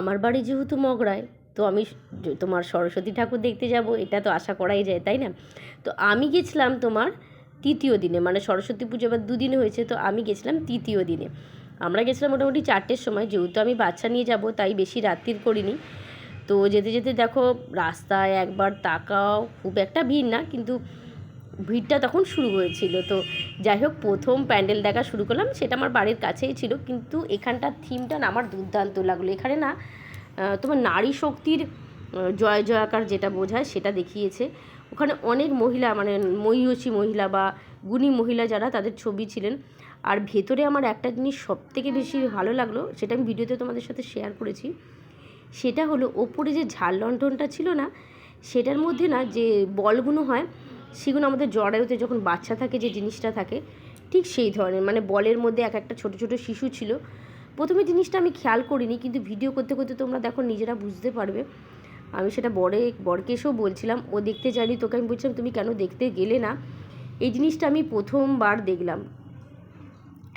আমার বাড়ি যেহেতু মগরায়, তো আমি তোমার সরস্বতী ঠাকুর দেখতে যাব, এটা তো আশা করাই যায়, তাই না? তো আমি গেছিলাম তোমার তৃতীয় দিনে মানে সরস্বতী পুজো এবার দুদিন হয়েছে, তো আমি গেছিলাম তৃতীয় দিনে। আমরা গেছিলাম মোটামুটি চারটের সময়, যেহেতু আমি বাচ্চা নিয়ে যাব, তাই বেশি রাত্রির করিনি। তো যেতে যেতে দেখো, রাস্তায় একবার তাকাও, খুব একটা ভিড় না, কিন্তু ভিড়টা তখন শুরু হয়েছিল, তো যাই হোক, প্রথম প্যান্ডেল দেখা শুরু করলাম। সেটা আমার বাড়ির কাছেই ছিল, কিন্তু এখানটার থিমটা না আমার দুর্দান্ত লাগল। এখানে না তোমার নারী শক্তির জয় জয়াকার যেটা বোঝায় সেটা দেখিয়েছে। ওখানে অনেক মহিলা মানে মহিষী মহিলা বা গুণী মহিলা যারা তাদের ছবি ছিলেন। আর ভেতরে আমার একটা জিনিস সব থেকে বেশি ভালো লাগল, সেটা আমি ভিডিওতে তোমাদের সাথে শেয়ার করেছি। সেটা হলো, ওপরে যে ঝাল লণ্ঠনটা ছিল না, সেটার মধ্যে না যে বলগুলো হয় সেগুলো আমাদের জরায়ুতে যখন বাচ্চা থাকে, যে জিনিসটা থাকে, ঠিক সেই ধরনের। মানে বলের মধ্যে এক একটা ছোট ছোট শিশু ছিল। প্রথমে জিনিসটা আমি খেয়াল করিনি, কিন্তু ভিডিও করতে করতে তোমরা দেখো, নিজেরা বুঝতে পারবে। আমি সেটা বরে, বরকে এসেও বলছিলাম, ও দেখতে যায়নি, তোকে আমি বলছিলাম, তুমি কেন দেখতে গেলে না? এই জিনিসটা আমি প্রথমবার দেখলাম।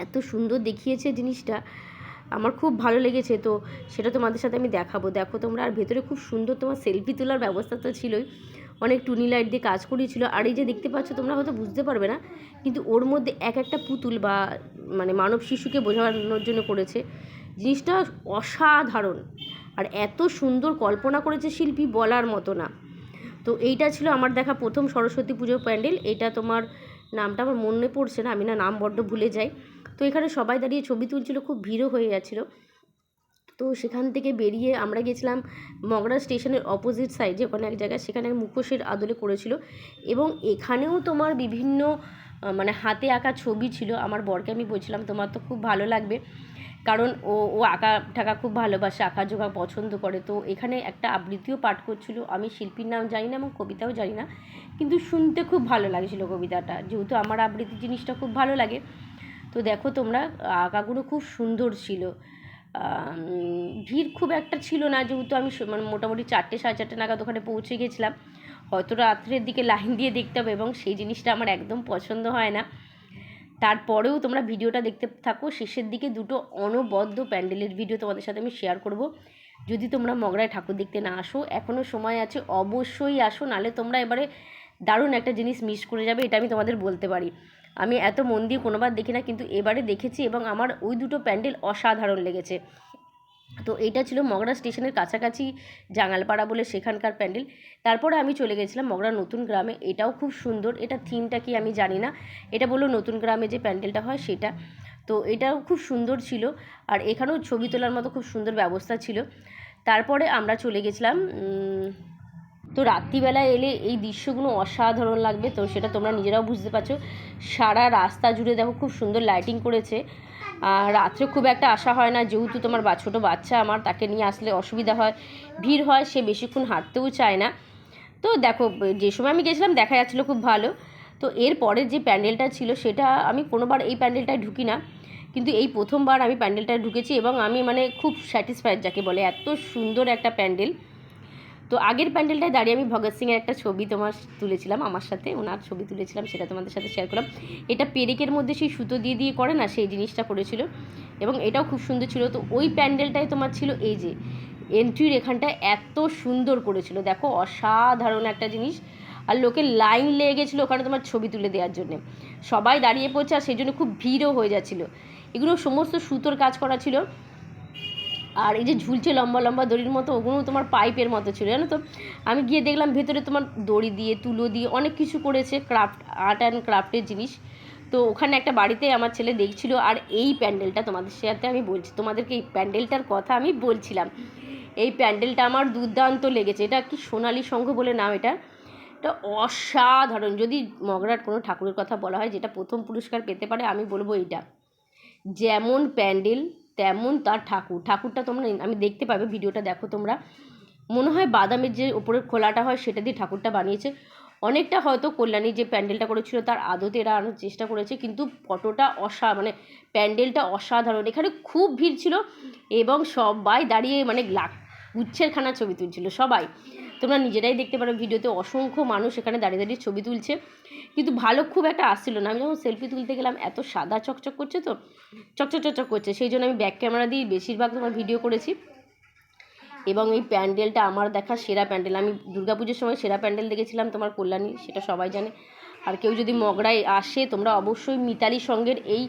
এত সুন্দর দেখিয়েছে জিনিসটা। আমার খুব ভালো লেগেছে, তো সেটা তোমাদের সাথে আমি দেখাবো। দেখো তোমরা, আর ভেতরে খুব সুন্দর তোমার সেলফি তোলার ব্যবস্থা তো ছিলই। অনেক টুনি লাইট দিয়ে কাজ করিয়েছিল। আর এই যে দেখতে পাচ্ছ তোমরা হয়তো বুঝতে পারবে না, কিন্তু ওর মধ্যে এক একটা পুতুল বা মানে মানব শিশুকে বোঝানোর জন্য করেছে। জিনিসটা অসাধারণ। আর এত সুন্দর কল্পনা করেছে শিল্পী বলার মতো না। তো এইটা ছিল আমার দেখা প্রথম সরস্বতী পুজো প্যান্ডেল। এটা তোমার নামটা আমার মনে পড়ছে না, আমি না নাম বড্ড ভুলে যাই। তো এখানে সবাই দাঁড়িয়ে ছবি তুলছিল, খুব ভিড়ও হয়ে যাচ্ছিল। তো সেখান থেকে বেরিয়ে আমরা গেছিলাম মগরা স্টেশনের অপোজিট সাইডে ওখানে এক জায়গায় সেখানে মুখোশের আদলে করেছিল। এবং এখানেও তোমার বিভিন্ন মানে হাতে আঁকা ছবি ছিল। আমার বরকে আমি বলছিলাম, তোমার তো খুব ভালো লাগবে। কারণ ও ও আঁকা ঠাকা খুব ভালোবাসে, আঁকা জোকা পছন্দ করে। তো এখানে একটা আবৃত্তিও পাঠ করছিল। আমি শিল্পীর নাম জানি না এবং কবিতাও জানি না, কিন্তু শুনতে খুব ভালো লাগছিল কবিতাটা। যেহেতু আমার আবৃত্তি জিনিসটা খুব ভালো লাগে, তো দেখো তোমরা, আঁকাগুলো খুব সুন্দর ছিল। ভিড় খুব একটা ছিল না, যেহেতু আমি মানে মোটামুটি চারটে সাড়ে চারটে নাগাদ ওখানে পৌঁছে গেছিলাম। হয়তো রাত্রের দিকে লাইন দিয়ে দেখতে হবে এবং সেই জিনিসটা আমার একদম পছন্দ হয় না। তারপরেও তোমরা ভিডিওটা দেখতে থাকো, শেষের দিকে দুটো অনবদ্য প্যান্ডেলের ভিডিও তোমাদের সাথে আমি শেয়ার করব। যদি তোমরা মগরায় ঠাকুর দেখতে না আসো এখনও সময় আছে, অবশ্যই আসো, নালে তোমরা এবারে দারুণ একটা জিনিস মিস করে যাবে, এটা আমি তোমাদের বলতে পারি। আমি এত মন দিয়ে কোনোবার দেখি না, কিন্তু এবারে দেখেছি এবং আমার ওই দুটো প্যান্ডেল অসাধারণ লেগেছে। তো এটা ছিল মগরা স্টেশনের কাছাকাছি জাঙালপাড়া বলে সেখানকার প্যান্ডেল। তারপরে আমি চলে গেছিলাম মগরা নতুন গ্রামে। এটাও খুব সুন্দর, এটা থিমটা কি আমি জানি না। এটা বলল নতুন গ্রামে যে প্যান্ডেলটা হয় সেটা। তো এটাও খুব সুন্দর ছিল আর এখানেও ছবি তোলার মতো খুব সুন্দর ব্যবস্থা ছিল। তারপরে আমরা চলে গেছিলাম তো রাত্রিবেলায় এলে এই দৃশ্যগুলো অসাধারণ লাগবে। তো সেটা তোমরা নিজেরাও বুঝতে পারছ। সারা রাস্তা জুড়ে দেখো খুব সুন্দর লাইটিং করেছে। আর রাত্রে খুব একটা আসা হয় না। যেহেতু তোমার বা ছোটো বাচ্চা আমার, তাকে নিয়ে আসলে অসুবিধা হয়, ভিড় হয়, সে বেশিক্ষণ হাঁটতেও চায় না। তো দেখো, যে সময় আমি গেছিলাম, দেখা যাচ্ছিল খুব ভালো। তো এর পরের যে প্যান্ডেলটা ছিল, সেটা আমি কোনোবার এই প্যান্ডেলটায় ঢুকি না। কিন্তু এই প্রথমবার আমি প্যান্ডেলটায় ঢুকেছি এবং আমি মানে খুব স্যাটিসফাইড যাকে বলে। এত সুন্দর একটা প্যান্ডেল। তো আগের প্যান্ডেলটায় দাঁড়িয়ে আমি ভগৎ সিংয়ের একটা ছবি তোমার তুলেছিলাম, আমার সাথে, ওনার ছবি তুলেছিলাম, সেটা তোমাদের সাথে শেয়ার করলাম। এটা পেরেকের মধ্যে সেই সুতো দিয়ে দিয়ে করে না, সেই জিনিসটা করেছিল এবং এটাও খুব সুন্দর ছিল। তো ওই প্যান্ডেলটাই তোমার ছিল এই যে এন্ট্রির এখানটা এত সুন্দর করেছিল দেখো, অসাধারণ একটা জিনিস। আর লোকে লাইন লেগে গেছিল ওখানে তোমার ছবি তুলে দেওয়ার জন্য। সবাই দাঁড়িয়ে পড়ছে আর সেই জন্য খুব ভিড়ও হয়ে যাচ্ছিল। এগুলো সমস্ত সুতোর কাজ করা ছিল। আর এই যে ঝুলছে লম্বা লম্বা দড়ির মতো ওগুলো তোমার পাইপের মতো ছিল, জানো তো? আমি গিয়ে দেখলাম ভেতরে তোমার দড়ি দিয়ে, তুলো দিয়ে অনেক কিছু করেছে ক্রাফট আর্ট অ্যান্ড ক্রাফটের জিনিস। তো ওখানে একটা বাড়িতে আমার ছেলে দেখছিল, আর এই প্যান্ডেলটা তোমাদের সাথে আমি বলছি, তোমাদেরকে এই প্যান্ডেলটার কথা আমি বলছিলাম। এই প্যান্ডেলটা আমার দুর্দান্ত লেগেছে, এটা কি সোনালী সংঘ বলে নাম এটা? এটা অসাধারণ, যদি মগরাট কোনো ঠাকুরের কথা বলা হয়, যেটা প্রথম পুরস্কার পেতে পারে, আমি বলব এইটা। যেমন প্যান্ডেল তেমন তার ঠাকুর। ঠাকুরটা তোমরা আমি দেখতে পাবে, ভিডিওটা দেখো তোমরা। মনে হয় বাদামের যে ওপরের খোলাটা হয়, সেটা দিয়ে ঠাকুরটা বানিয়েছে। অনেকটা হয়তো কল্যাণী যে প্যান্ডেলটা করেছিল, তার আদতে এরা আনার চেষ্টা করেছে, কিন্তু ফটোটা অসা মানে প্যান্ডেলটা অসাধারণ। এখানে খুব ভিড় ছিল এবং সবাই দাঁড়িয়ে মানে লাখ গুচ্ছের খানা ছবি তুলছিল, সবাই। তোমরা নিজেরাই দেখতে পারো ভিডিওতে অসংখ্য মানুষ এখানে দাঁড়িয়ে দাঁড়িয়ে ছবি তুলছে। কিন্তু ভালো খুব একটা আসছিল না। আমি যখন সেলফি তুলতে গেলাম, এত সাদা চকচক করছে তো, চকচক চকচক করছে। সেই জন্য আমি ব্যাক ক্যামেরা দিয়ে বেশিরভাগ তোমার ভিডিও করেছি। এবং এই প্যান্ডেলটা আমার দেখা সেরা প্যান্ডেল। আমি দুর্গাপুজোর সময় সেরা প্যান্ডেল দেখেছিলাম তোমার কল্যাণী, সেটা সবাই জানে। আর কেউ যদি মগরায় আসে, তোমরা অবশ্যই মিতালি সঙ্গের এই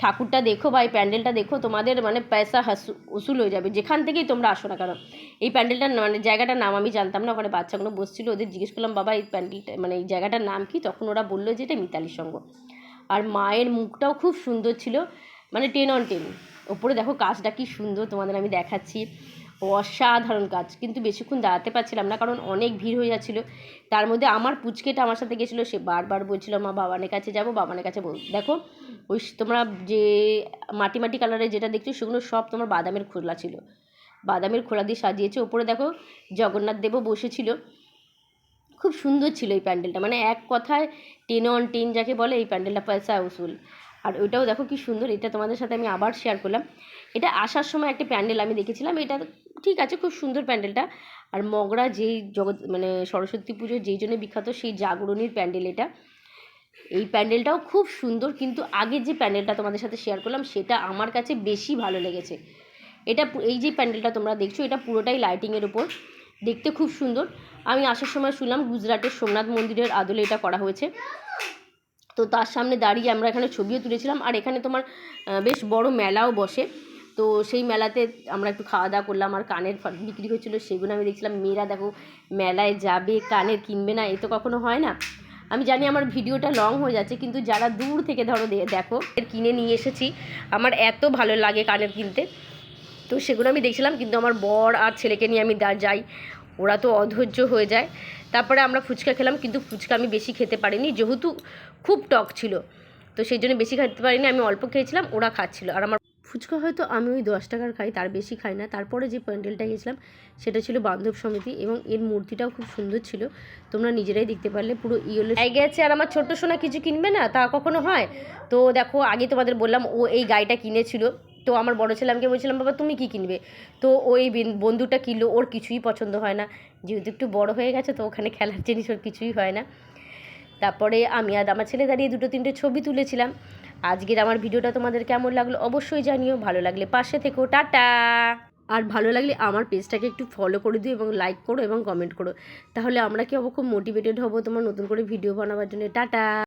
ঠাকুরটা দেখো বা এই প্যান্ডেলটা দেখো, তোমাদের মানে পয়সা হাসু উসুল হয়ে যাবে। যেখান থেকেই তোমরা আসো না কেন, এই প্যান্ডেলটার মানে জায়গাটার নাম আমি জানতাম না, ওখানে বাচ্চাগুলো বসছিল, ওদের জিজ্ঞেস করলাম, বাবা, এই প্যান্ডেলটা মানে এই জায়গাটার নাম কি? তখন ওরা বলল যে এটা মিতালি সঙ্গ। আর মায়ের মুখটাও খুব সুন্দর ছিল মানে টেন অন টেন। ওপরে দেখো কাজটা কি সুন্দর তোমাদের আমি দেখাচ্ছি। অসাধারণ কাজ। কিন্তু বেশিক্ষণ দাঁড়াতে পারছিলাম না, কারণ অনেক ভিড় হয়ে যাচ্ছিল। তার মধ্যে আমার পুচকেটা আমার সাথে গেছিল, সে বারবার বলছিল, মা, বাবানের কাছে যাব, বাবানের কাছে দেখো, ওই তোমরা যে মাটি মাটি কালারের যেটা দেখছ, সেগুলো সব তোমার বাদামের খোলা ছিল। বাদামের খোলা দিয়ে সাজিয়েছে। ওপরে দেখো, জগন্নাথ দেবও বসেছিল। খুব সুন্দর ছিল এই প্যান্ডেলটা। মানে এক কথায় টেন অন টেন যাকে বলে, এই প্যান্ডেলটা পয়সা উসুল আর ওইটাও দেখো কি সুন্দর, এটা তোমাদের সাথে আমি আবার শেয়ার করলাম। এটা আসার সময় একটা প্যান্ডেল আমি দেখেছিলাম, এটা ঠিক আছে, খুব সুন্দর প্যান্ডেলটা। আর মগরা যেই জগৎ মানে সরস্বতী পুজো যেই জন্য বিখ্যাত, সেই জাগরণীর প্যান্ডেল এটা। এই প্যান্ডেলটাও খুব সুন্দর, কিন্তু আগে যে প্যান্ডেলটা তোমাদের সাথে শেয়ার করলাম, সেটা আমার কাছে বেশি ভালো লেগেছে। এটা এই যে প্যান্ডেলটা তোমরা দেখছ, এটা পুরোটাই লাইটিংয়ের ওপর দেখতে খুব সুন্দর। আমি আসার সময় শুনলাম, গুজরাটের সোমনাথ মন্দিরের আদলে এটা করা হয়েছে। তো তার সামনে দাঁড়িয়ে আমরা এখানে ছবিও তুলেছিলাম। আর এখানে তোমার বেশ বড় মেলাও বসে। তো সেই মেলাতে আমরা একটু খাওয়া দাওয়া করলাম আর কানের বিক্রি হচ্ছিল সেগুলো আমি দেখছিলাম। মেয়েরা দেখো মেলায় যাবে, কানের কিনবে না, এ তো কখনো হয় না। আমি জানি আমার ভিডিওটা লং হয়ে যাচ্ছে, কিন্তু যারা দূর থেকে ধরো দেখো কিনে নিয়ে এসেছি। আমার এত ভালো লাগে কানের কিনতে। তো সেগুলো আমি দেখছিলাম, কিন্তু আমার বর আর ছেলেকে নিয়ে আমি যাই। ওরা তো অধৈর্য হয়ে যায়। তারপরে আমরা ফুচকা খেলাম, কিন্তু ফুচকা আমি বেশি খেতে পারিনি, যেহেতু খুব টক ছিল। তো সেই জন্য বেশি খেতে পারিনি, আমি অল্প খেয়েছিলাম, ওরা খাচ্ছিল। আর আমার ফুচকা হয়তো আমি ওই দশ টাকার খাই, তার বেশি খাই না। তারপরে যে প্যান্ডেলটা গেছিলাম সেটা ছিল বান্ধব সমিতি এবং এর মূর্তিটাও খুব সুন্দর ছিল। তোমরা নিজেরাই দেখতে পারলে, পুরো ইয়েলো গেছে। আর আমার ছোট্ট সোনা কিছু কিনবে না? তা কখনো হয়? তো দেখো, আগে তোমাদের বললাম, ও এই গাড়িটা কিনেছিল। তো আমার বড় ছেলে আমাকে বলছিলাম, বাবা, তুমি কি কিনবে? তো ওই বন্ধুটা কিনলো, ওর কিছুই পছন্দ হয় না। যেহেতু একটু বড় হয়ে গেছে, তো ওখানে খেলার জিনিস ওর কিছুই হয় না। তারপরে আমি আর আমার ছেলে দাঁড়িয়ে দুটো তিনটে ছবি তুলেছিলাম। আজকের আমার ভিডিওটা তোমাদের কেমন লাগল অবশ্যই জানিও। ভালো লাগলে পাশে থেকো। টাটা! আর ভালো লাগলে আমার পেজটাকে একটু ফলো করে দিও এবং লাইক করো এবং কমেন্ট করো। তাহলে আমরা কি হব? খুব মোটিভেটেড হব তোমার নতুন করে ভিডিও বানাবার জন্য। টাটা!